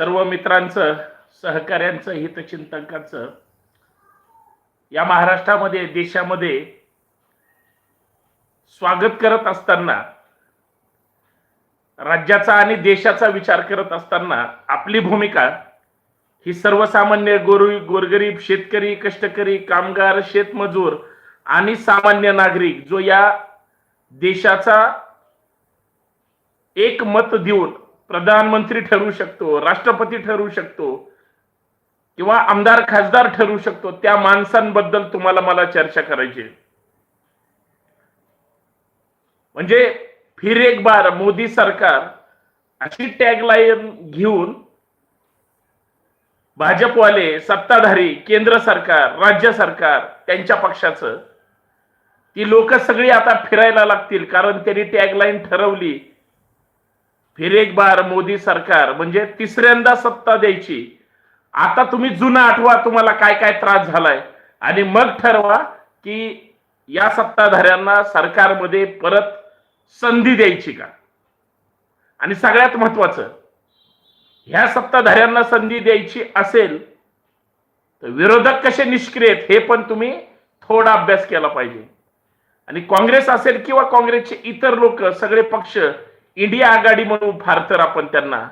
सर्व मित्रांचं सहकाऱ्यांचं हितचिंतकांचं या महाराष्ट्रामध्ये देशामध्ये स्वागत करत असताना राज्याचा आणि देशाचा विचार करत असताना आपली भूमिका ही सर्वसामान्य गोर गोरगरीब शेतकरी कष्टकरी कामगार शेतमजूर आणि सामान्य नागरिक जो या देशाचा एक मत देऊन प्रधानमंत्री ठरवू शकतो राष्ट्रपती ठरवू शकतो किंवा आमदार खासदार ठरवू शकतो त्या माणसांबद्दल तुम्हाला मला चर्चा करायची म्हणजे फिर एक बार मोदी सरकार अशी टॅगलाईन घेऊन भाजपवाले सत्ताधारी केंद्र सरकार राज्य सरकार त्यांच्या पक्षाचं ती लोक सगळी आता फिरायला लागतील कारण त्यांनी टॅगलाईन ठरवली फिर एक बार मोदी सरकार म्हणजे तिसऱ्यांदा सत्ता द्यायची. आता तुम्ही जुना आठवा तुम्हाला काय काय त्रास झालाय. आणि मग ठरवा की या सत्ताधाऱ्यांना सरकारमध्ये परत संधी द्यायची का? आणि सगळ्यात महत्वाचं ह्या सत्ताधाऱ्यांना संधी द्यायची असेल तर विरोधक कसे निष्क्रिय हे पण तुम्ही थोडा अभ्यास केला पाहिजे. आणि काँग्रेस असेल किंवा काँग्रेसचे इतर लोक सगळे पक्ष इंडिया आघाडी म्हणून फार तर आपण त्यांना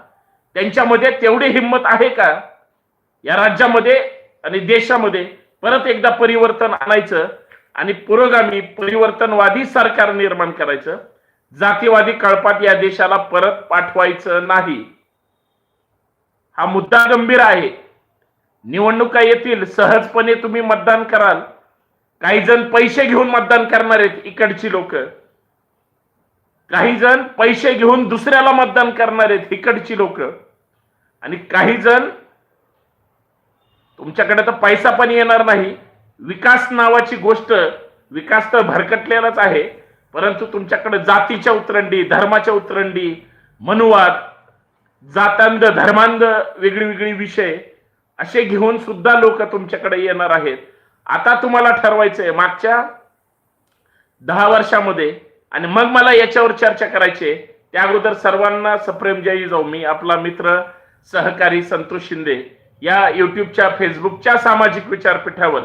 त्यांच्यामध्ये तेवढी हिंमत आहे का? या राज्यामध्ये आणि देशामध्ये परत एकदा परिवर्तन आणायचं आणि पुरोगामी परिवर्तनवादी सरकार निर्माण करायचं. जातीवादी कळपात या देशाला परत पाठवायचं नाही. हा मुद्दा गंभीर आहे. निवडणुका येतील सहजपणे तुम्ही मतदान कराल. काही जण पैसे घेऊन मतदान करणार आहेत इकडची लोक. काही जण पैसे घेऊन दुसऱ्याला मतदान करणार आहेत इकडची लोक. आणि काही जण तुमच्याकडे तर पैसा पण येणार नाही. विकास नावाची गोष्ट विकास तर भरकटलेलाच आहे. परंतु तुमच्याकडे जातीच्या उतरंडी धर्माच्या उतरंडी मनुवाद जातांध धर्मांध वेगळी वेगळी विषय असे घेऊन सुद्धा लोक तुमच्याकडे येणार आहेत. आता तुम्हाला ठरवायचंय मागच्या दहा वर्षामध्ये आणि मग मला याच्यावर चर्चा करायची आहे. त्या अगोदर सर्वांना सप्रेम जय जाऊ. मी आपला मित्र सहकारी संतोष शिंदे या युट्यूबच्या फेसबुकच्या सामाजिक विचारपीठावर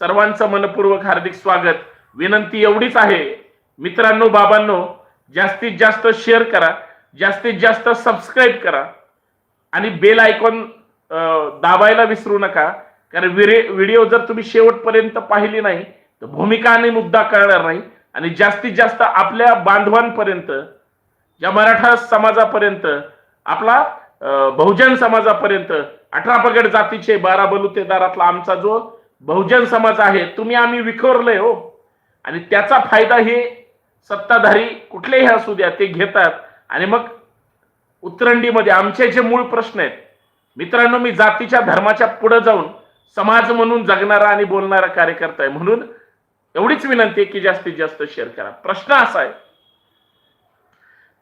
सर्वांचं मनपूर्वक हार्दिक स्वागत. विनंती एवढीच आहे. मित्रांनो बाबांनो जास्तीत जास्त शेअर करा. जास्तीत जास्त सबस्क्राईब करा. आणि बेल आयकॉन दाबायला विसरू नका. कारण व्हिडिओ जर तुम्ही शेवटपर्यंत पाहिली नाही तर भूमिका आणि मुद्दा कळणार नाही. आणि जास्तीत जास्त आपल्या बांधवांपर्यंत या मराठा समाजापर्यंत आपला बहुजन समाजापर्यंत अठरा पगड जातीचे बारा बलुतेदारातला आमचा जो बहुजन समाज आहे तुम्ही आम्ही विखुरलोय हो. आणि त्याचा फायदा हे सत्ताधारी कुठलेही असू द्या ते घेतात. आणि मग उतरंडीमध्ये आमचे जे मूळ प्रश्न आहेत मित्रांनो मी जातीच्या धर्माच्या पुढे जाऊन समाज म्हणून जगणारा आणि बोलणारा कार्यकर्ता आहे. म्हणून एवढीच विनंती आहे की जास्तीत जास्त शेअर करा. प्रश्न असा आहे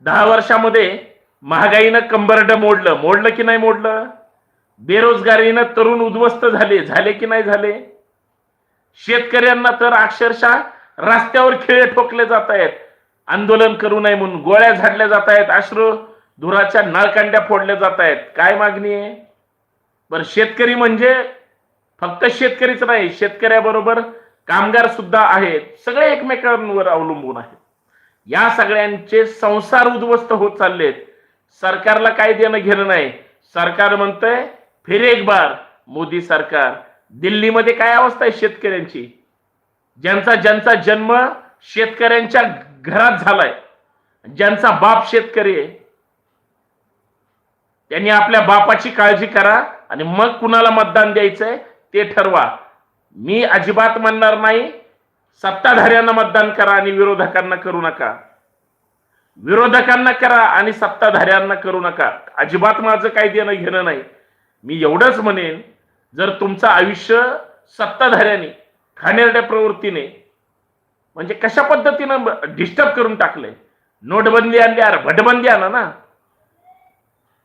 दहा वर्षामध्ये महागाईनं कंबरड मोडलं. मोडलं की नाही मोडलं? बेरोजगारीनं तरुण उद्ध्वस्त झाले. झाले की नाही झाले? शेतकऱ्यांना तर अक्षरशः रस्त्यावर खिळे ठोकले जात आहेत. आंदोलन करू नये म्हणून गोळ्या झाडल्या जात आहेत. अश्रू धुराच्या नळकांड्या फोडल्या जात आहेत. काय मागणी आहे? बरं शेतकरी म्हणजे फक्त शेतकरीच नाही शेतकऱ्याबरोबर कामगार सुद्धा आहेत. सगळे एकमेकांवर अवलंबून आहेत. या सगळ्यांचे संसार उद्ध्वस्त होत चाललेत. सरकारला काय देणं घेणं नाही. सरकार म्हणतंय फिर एक बार मोदी सरकार. दिल्लीमध्ये काय अवस्था आहे शेतकऱ्यांची? ज्यांचा ज्यांचा जन्म शेतकऱ्यांच्या घरात झालाय. ज्यांचा बाप शेतकरी आहे. त्यांनी आपल्या बापाची काळजी करा आणि मग कुणाला मतदान द्यायचंय ते ठरवा. मी अजिबात म्हणणार नाही. सत्ताधाऱ्यांना मतदान करा आणि विरोधकांना करू नका. विरोधकांना करा आणि सत्ताधाऱ्यांना करू नका. अजिबात माझं काही देणं घेणं नाही. मी एवढंच म्हणेन जर तुमचं आयुष्य सत्ताधाऱ्यांनी खाणेरड्या प्रवृत्तीने म्हणजे कशा पद्धतीनं डिस्टर्ब करून टाकलंय? नोटबंदी आणली अरे भटबंदी आणा ना.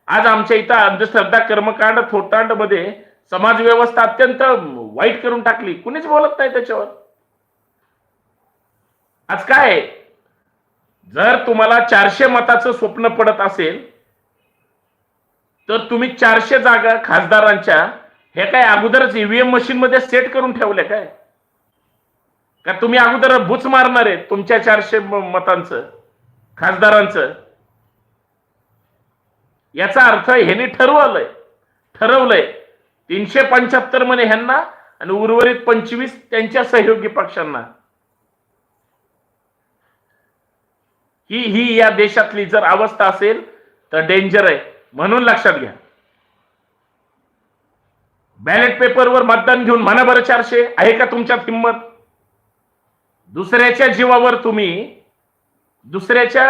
आज आमच्या इथं अंधश्रद्धा कर्मकांड थोटांडमध्ये समाज व्यवस्था अत्यंत वाईट करून टाकली. कुणीच बोलत नाही त्याच्यावर. आज काय जर तुम्हाला चारशे मताचं स्वप्न पडत असेल तर तुम्ही चारशे जागा खासदारांच्या हे काय अगोदरच ईव्हीएम मशीन मध्ये सेट करून ठेवले काय? का तुम्ही अगोदर बुच मारणार आहे तुमच्या चारशे मतांचं खासदारांचं? याचा अर्थ ह्यांनी ठरवलंय ठरवलंय. तीनशे पंच्याहत्तरमध्ये ह्यांना आणि उर्वरित पंचवीस त्यांच्या सहयोगी पक्षांना. ही ही या देशातली जर अवस्था असेल तर डेंजर आहे म्हणून लक्षात घ्या. बॅलेट पेपरवर मतदान घेऊन म्हणा बरं चारशे आहे का तुमच्यात हिंमत? दुसऱ्याच्या जीवावर तुम्ही दुसऱ्याच्या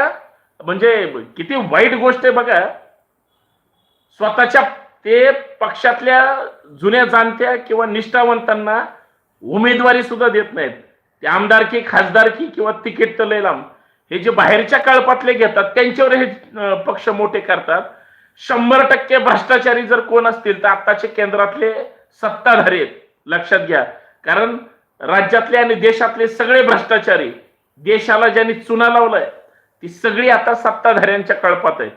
म्हणजे किती वाईट गोष्ट आहे बघा. स्वतःच्या ते पक्षातल्या जुन्या जाणत्या किंवा निष्ठावंतांना उमेदवारी सुद्धा देत नाहीत. ते आमदारकी खासदारकी किंवा तिकीट तर लांब. हे जे बाहेरच्या कळपातले घेतात त्यांच्यावर हे पक्ष मोठे करतात. शंभर टक्के भ्रष्टाचारी जर कोण असतील तर आत्ताचे केंद्रातले सत्ताधारी आहेत. लक्षात घ्या. कारण राज्यातले आणि देशातले सगळे भ्रष्टाचारी देशाला ज्यांनी चुना लावलाय ती सगळी आता सत्ताधाऱ्यांच्या कळपात आहेत.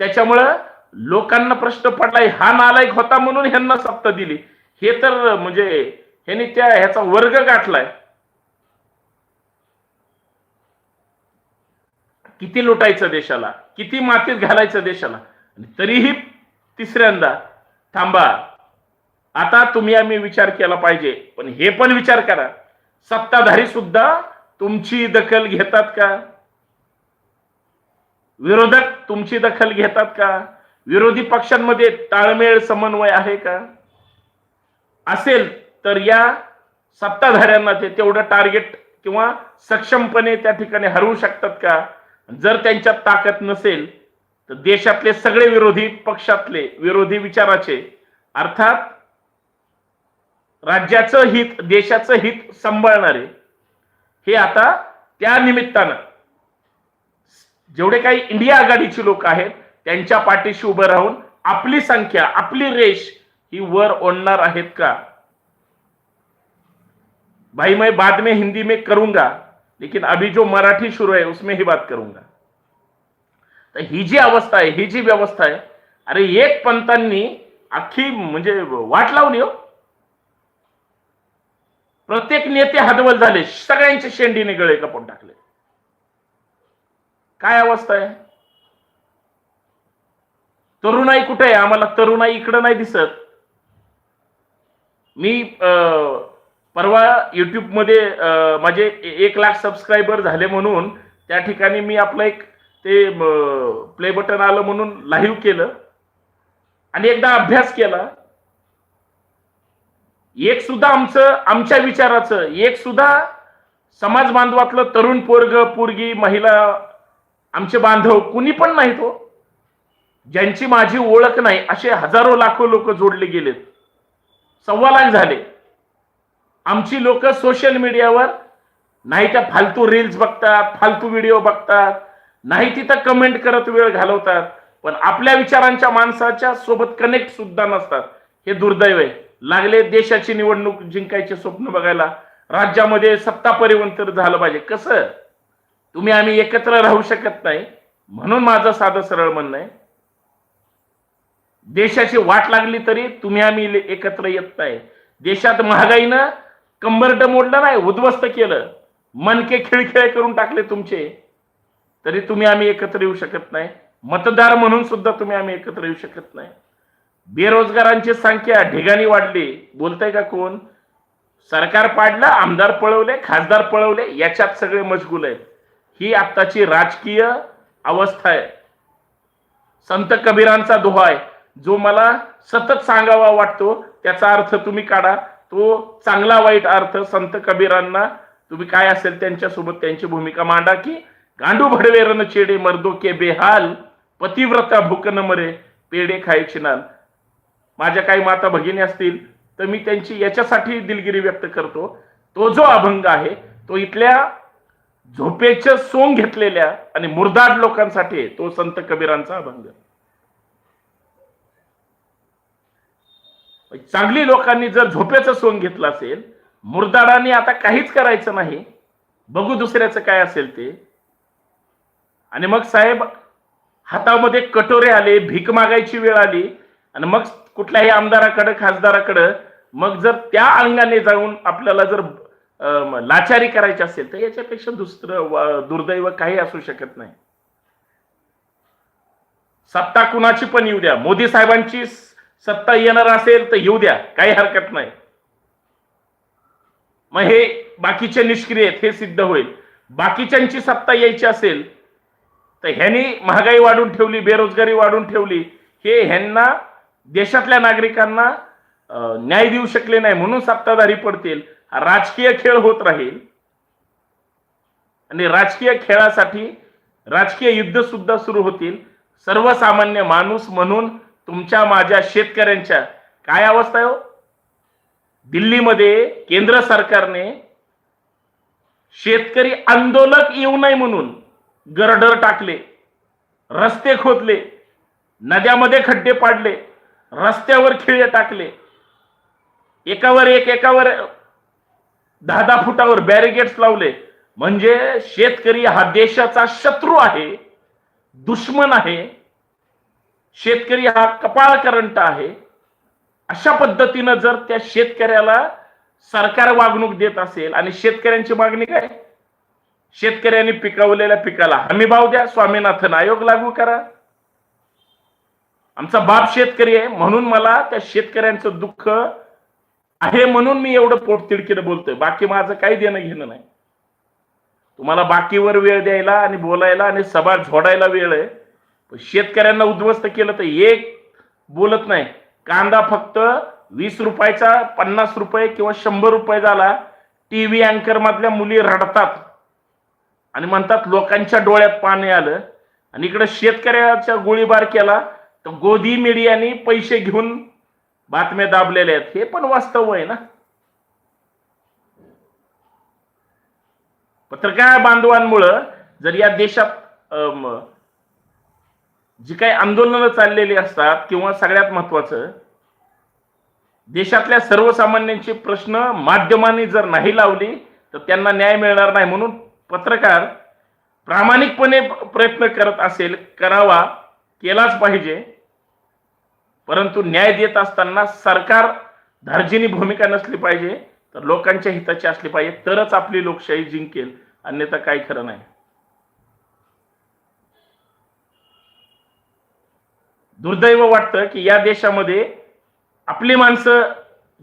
त्याच्यामुळं लोकांना प्रश्न पडलाय हा नालायक होता म्हणून ह्यांना सत्ता दिली. हे तर म्हणजे ह्यांनी त्या ह्याचा वर्ग गाठलाय. किती लुटायचं देशाला किती मातीत घालायचं देशाला? तरीही तिसऱ्यांदा थांबा. आता तुम्ही आम्ही विचार केला पाहिजे पण हे पण विचार करा. सत्ताधारी सुद्धा तुमची दखल घेतात का? विरोधक तुमची दखल घेतात का? विरोधी पक्षांमध्ये ताळमेळ समन्वय आहे का? असेल तर या सत्ताधाऱ्यांना ते तेवढं टार्गेट किंवा सक्षमपणे त्या ठिकाणी हरवू शकतात का? जर त्यांच्यात ताकद नसेल तर देशातले सगळे विरोधी पक्षातले विरोधी विचाराचे अर्थात राज्याचं हित देशाचं हित सांभाळणारे हे आता त्या निमित्तानं जेवढे काही इंडिया आघाडीची लोक आहेत त्यांच्या पाठीशी उभं राहून आपली संख्या आपली रेश ही वर ओढणार आहेत का? भाई मैं बाद में हिंदी में करूंगा लेकिन अभी जो मराठी शुरू है उसमें ही बात करूंगा। तर ही जी अवस्था आहे ही जी व्यवस्था आहे अरे एक पंतांनी अख्खी म्हणजे वाट लावली हो. प्रत्येक नेते हदवल झाले सगळ्यांचे शेंडीने गळे कपून टाकले. काय अवस्था आहे? तरुणाई कुठे आहे? आम्हाला तरुणाई इकडं नाही दिसत. मी परवा युट्यूबमध्ये माझे एक लाख सबस्क्रायबर झाले म्हणून त्या ठिकाणी मी आपलं एक ते प्ले बटन आलं म्हणून लाईव्ह केलं. आणि एकदा अभ्यास केला. एक सुद्धा आमचं आमच्या विचाराचं एक सुद्धा समाज बांधवातलं तरुण पोरग पोरगी महिला आमचे बांधव कुणी पण नाही तो. ज्यांची माझी ओळख नाही असे हजारो लाखो लोक जोडले गेलेत. सव्वा लाख झाले. आमची लोक सोशल मीडियावर नाही त्या फालतू रील्स बघतात फालतू व्हिडिओ बघतात नाही तिथं कमेंट करत वेळ घालवतात पण आपल्या विचारांच्या माणसाच्या सोबत कनेक्ट सुद्धा नसतात. हे दुर्दैव आहे. लागले देशाची निवडणूक जिंकायचे स्वप्न बघायला राज्यामध्ये सत्ता परिवर्तन झालं पाहिजे. कसं? तुम्ही आम्ही एकत्र राहू शकत नाही. म्हणून माझं साधं सरळ म्हणणं आहे. देशाची वाट लागली तरी तुम्ही आम्ही एकत्र येत नाही. देशात महागाईनं कंबरट मोडलं नाही उद्ध्वस्त केलं. मनके खिळखिळे करून टाकले तुमचे. तरी तुम्ही आम्ही एकत्र येऊ शकत नाही. मतदार म्हणून सुद्धा तुम्ही आम्ही एकत्र येऊ शकत नाही. बेरोजगारांची संख्या ढिगाणी वाढली. बोलताय का कोण? सरकार पाडलं आमदार पळवले खासदार पळवले याच्यात सगळे मशगूल आहेत. ही आत्ताची राजकीय अवस्था आहे. संत कबीरांचा दोहा आहे जो मला सतत सांगावा वाटतो त्याचा अर्थ तुम्ही काढा. तो चांगला वाईट अर्थ संत कबीरांना तुम्ही काय असेल त्यांच्यासोबत त्यांची भूमिका मांडा की गांडू भडवेरन चेडे मर्दो के बेहाल पतिव्रता भूकन मरे पेडे खायची नाल माझ्या काही माता भगिनी असतील तर मी त्यांची याच्यासाठी दिलगिरी व्यक्त करतो. तो जो अभंग आहे तो इथल्या झोपेचं सोंग घेतलेल्या आणि मुर्दाड लोकांसाठी आहे, तो संत कबीरांचा अभंग. चांगली लोकांनी जर झोपेचं सोंग घेतलं असेल मुरदाडांनी आता काहीच करायचं नाही. बघू दुसऱ्याचं काय असेल ते. आणि मग साहेब हातामध्ये कटोरे आले भीक मागायची वेळ आली आणि मग कुठल्याही आमदाराकडं खासदाराकडं मग जर त्या अंगाने जाऊन आपल्याला जर लाचारी करायची असेल तर याच्यापेक्षा दुसरं दुर्दैव काही असू शकत नाही. सत्ता कुणाची पण येऊ द्या. मोदी साहेबांची सत्ता येणार असेल तर येऊ द्या काही हरकत नाही. मग हे बाकीचे निष्क्रिय आहेत हे सिद्ध होईल. बाकीच्यांची सत्ता यायची असेल तर ह्यांनी महागाई वाढून ठेवली बेरोजगारी वाढून ठेवली हे ह्यांना देशातल्या नागरिकांना न्याय देऊ शकले नाही म्हणून सत्ताधारी पडतील. हा राजकीय खेळ होत राहील. आणि राजकीय खेळासाठी राजकीय युद्ध सुद्धा सुरू होतील. सर्वसामान्य माणूस म्हणून तुमच्या माझ्या शेतकऱ्यांच्या. काय अवस्था आहे हो? दिल्लीमध्ये केंद्र सरकारने शेतकरी आंदोलक येऊ नये म्हणून गरडर टाकले रस्ते खोदले नद्यामध्ये खड्डे पाडले रस्त्यावर खिळे टाकले. एकावर एक एकावर दहा दहा फुटावर बॅरिगेट्स लावले. म्हणजे शेतकरी हा देशाचा शत्रू आहे दुश्मन आहे. शेतकरी हा कपाळ करंट आहे. अशा पद्धतीनं जर त्या शेतकऱ्याला सरकार वागणूक देत असेल आणि शेतकऱ्यांची मागणी काय? शेतकऱ्यांनी पिकवलेल्या पिकाला हमी भाव द्या स्वामीनाथन आयोग लागू करा. आमचा बाप शेतकरी आहे म्हणून मला त्या शेतकऱ्यांचं दुःख आहे म्हणून मी एवढं पोटतिडकीनं बोलतोय. बाकी माझं काही देणं घेणं नाही. तुम्हाला बाकीवर वेळ द्यायला आणि बोलायला आणि सभा झोडायला वेळ आहे. शेतकऱ्यांना उद्ध्वस्त केलं तर एक बोलत नाही. कांदा फक्त वीस रुपयाचा पन्नास रुपये किंवा शंभर रुपये झाला टीव्ही अँकर मधल्या मुली रडतात. आणि म्हणतात लोकांच्या डोळ्यात पाणी आलं. आणि इकडे शेतकऱ्याचा गोळीबार केला तर गोदी मीडियाने पैसे घेऊन बातम्या दाबलेल्या आहेत. हे पण वास्तव आहे ना. पत्रकार बांधवांमुळं जर या देशात जी काही आंदोलनं चाललेली असतात किंवा सगळ्यात महत्वाचं देशातल्या सर्वसामान्यांचे प्रश्न माध्यमांनी जर नाही लावली तर त्यांना न्याय मिळणार नाही म्हणून पत्रकार प्रामाणिकपणे प्रयत्न करत असेल करावा केलाच पाहिजे. परंतु न्याय देत असताना सरकार धार्जिनी भूमिका नसली पाहिजे तर लोकांच्या हिताची असली पाहिजे तरच आपली लोकशाही जिंकेल. अन्यथा काही खरं नाही. दुर्दैव वाटतं की या देशामध्ये आपली माणसं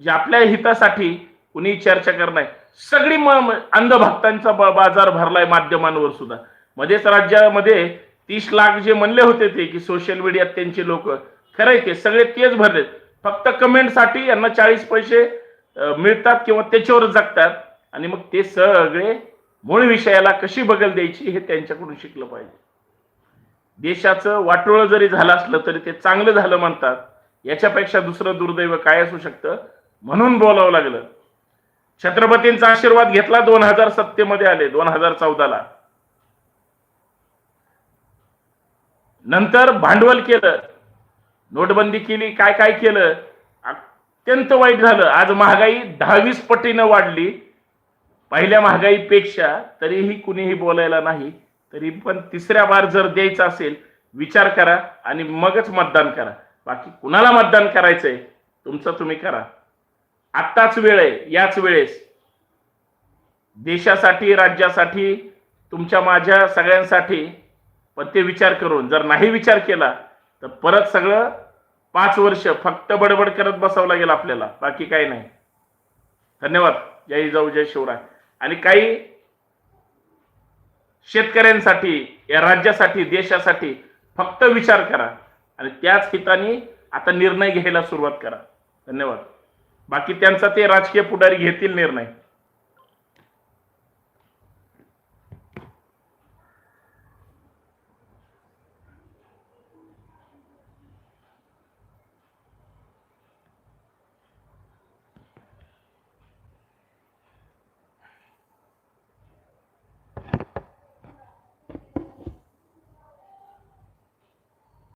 जे आपल्या हितासाठी कुणी चर्चा करणार सगळी म- अंधभक्तांचा बाजार भरलाय माध्यमांवर सुद्धा. मध्येच राज्यामध्ये तीस लाख जे म्हणले होते ते की सोशल मीडियात त्यांचे लोक खरंय ते सगळे तेच भरलेत. फक्त कमेंटसाठी यांना चाळीस पैसे मिळतात किंवा त्याच्यावर जगतात. आणि मग ते सगळे मूळ विषयाला कशी बगल द्यायची हे त्यांच्याकडून शिकलं पाहिजे. देशाचं वाटोळं जरी झालं असलं तरी ते चांगलं झालं म्हणतात. याच्यापेक्षा दुसरं दुर्दैव काय असू शकतं? म्हणून बोलावं लागलं. छत्रपतींचा आशीर्वाद घेतला दोन हजार सत्तेमध्ये आले दोन हजार चौदाला. नंतर भांडवल केलं. नोटबंदी केली काय काय केलं? अत्यंत वाईट झालं. आज महागाई दहावीस पटीनं वाढली. पहिल्या महागाईपेक्षा तरीही कुणीही बोलायला नाही. तरी पण तिसऱ्या बार जर द्यायचं असेल विचार करा आणि मगच मतदान करा. बाकी कुणाला मतदान करायचंय तुमचं तुम्ही करा. आत्ताच वेळ आहे याच वेळेस. देशासाठी राज्यासाठी तुमच्या माझ्या सगळ्यांसाठी पण ते विचार करून जर नाही विचार केला तर परत सगळं पाच वर्ष फक्त बडबड करत बसावं लागेल आपल्याला. बाकी काही नाही. धन्यवाद. जय जाऊ जय शिवराय. आणि काही शेतकऱ्यांसाठी या राज्यासाठी देशासाठी फक्त विचार करा आणि त्याच हिताने आता निर्णय घ्यायला सुरुवात करा. धन्यवाद. बाकी त्यांचा ते राजकीय पुढारी घेतील निर्णय.